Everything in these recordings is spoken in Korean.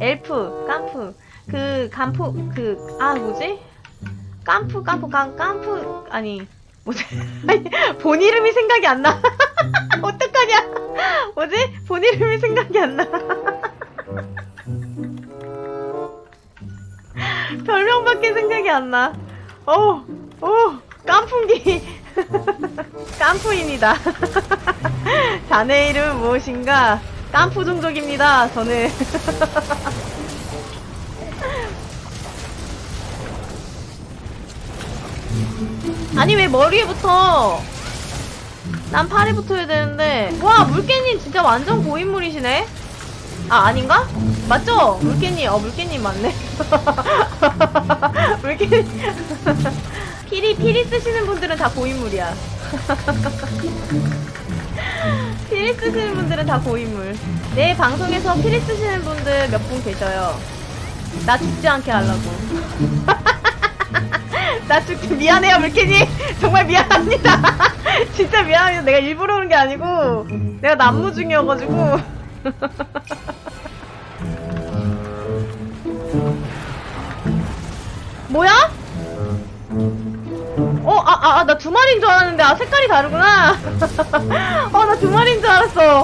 엘프, 깜프, 그 깜프, 그아 뭐지? 깜프, 깜프, 깜, 깜프 아니 뭐지? 본 이름이 생각이 안 나. 어떡하냐? 뭐지? 본 이름이 생각이 안 나. 별명밖에 생각이 안 나. 어, 어, 깐풍기. 깐푸입니다. 자네 이름은 무엇인가? 깐푸 종족입니다. 저는. 아니 왜 머리에부터? 난 팔에 붙어야 되는데. 와 물개님 진짜 완전 고인물이시네. 아 아닌가? 맞죠? 물개님. 어 물개님 맞네. 물개님. 피리 피리 쓰시는 분들은 다 고인물이야. 피리 쓰시는 분들은 다 고인물. 내 방송에서 피리 쓰시는 분들 몇 분 계셔요. 나 죽지 않게 하려고. 나 죽지 미안해요 물개님. 정말 미안합니다. 진짜 미안해요. 내가 일부러 그런 게 아니고 내가 난무 중이어가지고. 뭐야? 어, 아, 아, 아, 나 두 마리인 줄 알았는데, 아, 색깔이 다르구나. 어, 나 두 마리인 줄 알았어.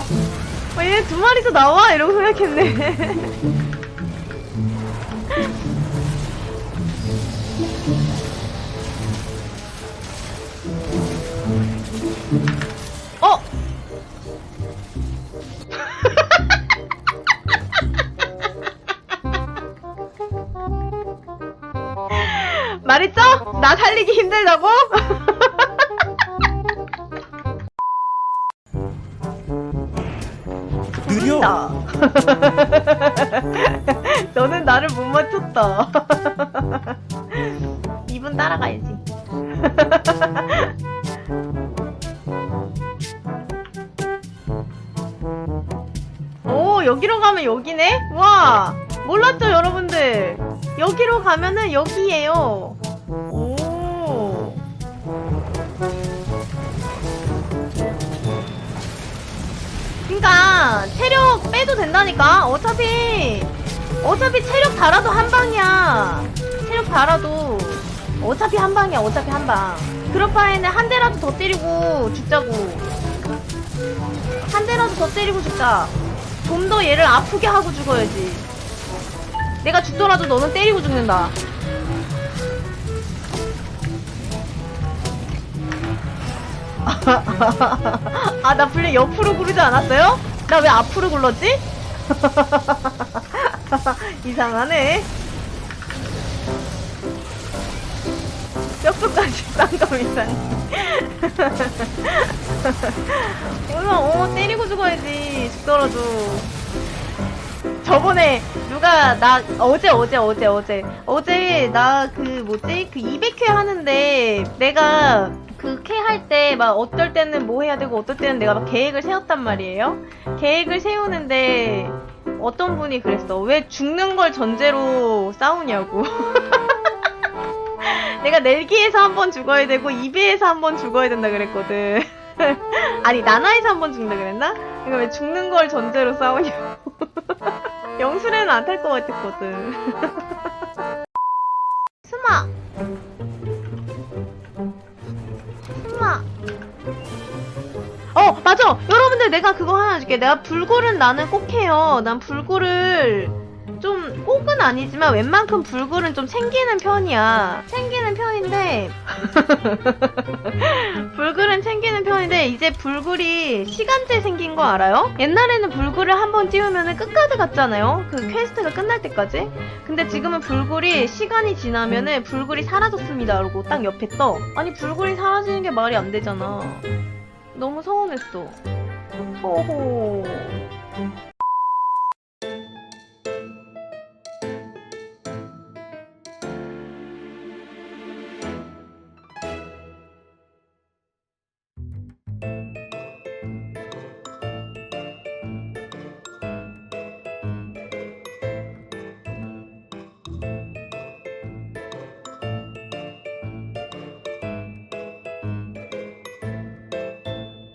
어, 얘두 마리도 나와? 이러고 생각했네. 어? 말했죠? 나 살리기 힘들다고? 느려. 나. 너는 나를 못 맞췄다. 2분 따라가야지. 오, 여기로 가면 여기네? 와, 몰랐죠, 여기로 가면은 여기예요. 오. 그니까 체력 빼도 된다니까. 어차피 어차피 체력 달아도 한 방이야. 체력 달아도 어차피 한 방이야 어차피 한 방. 그럴 바에는 한 대라도 더 때리고 죽자고. 한 대라도 더 때리고 죽자. 좀 더 얘를 아프게 하고 죽어야지 내가 죽더라도 너는 때리고 죽는다 아, 나 분명 옆으로 구르지 않았어요? 나 왜 앞으로 굴렀지? 이상하네. 뼛속까지 쌍검 이상해. 오늘, 어, 때리고 죽어야지. 죽더라도. 저번에 누가 나 어제 어제 어제 어제 어제 나 그 뭐지 그 200회 하는데 내가 그 K 할때 막 어떨 때는 뭐 해야 되고 어떨 때는 내가 막 계획을 세웠단 말이에요. 계획을 세우는데 어떤 분이 그랬어. 왜 죽는 걸 전제로 싸우냐고. 내가 넬기에서 한 번 죽어야 되고 이베에서 한 번 죽어야 된다 그랬거든. 아니 나나에서 한 번 죽는다 그랬나? 그러니까 왜 죽는 걸 전제로 싸우냐고. 영술에는 안 탈 것 같았거든. 스마! 스마! 어, 맞아! 여러분들 내가 그거 하나 줄게. 내가 불굴은 나는 꼭 해요. 난 불굴을 좀, 꼭은 아니지만 웬만큼 불굴은 좀 챙기는 편이야. 챙기는 편인데, 불굴은 이제 불굴이 시간제 생긴 거 알아요? 옛날에는 불굴을 한 번 띄우면 끝까지 갔잖아요. 그 퀘스트가 끝날 때까지. 근데 지금은 불굴이 시간이 지나면은 불굴이 사라졌습니다. 그러고 딱 옆에 떠. 아니 불굴이 사라지는 게 말이 안 되잖아. 너무 서운했어. 호호.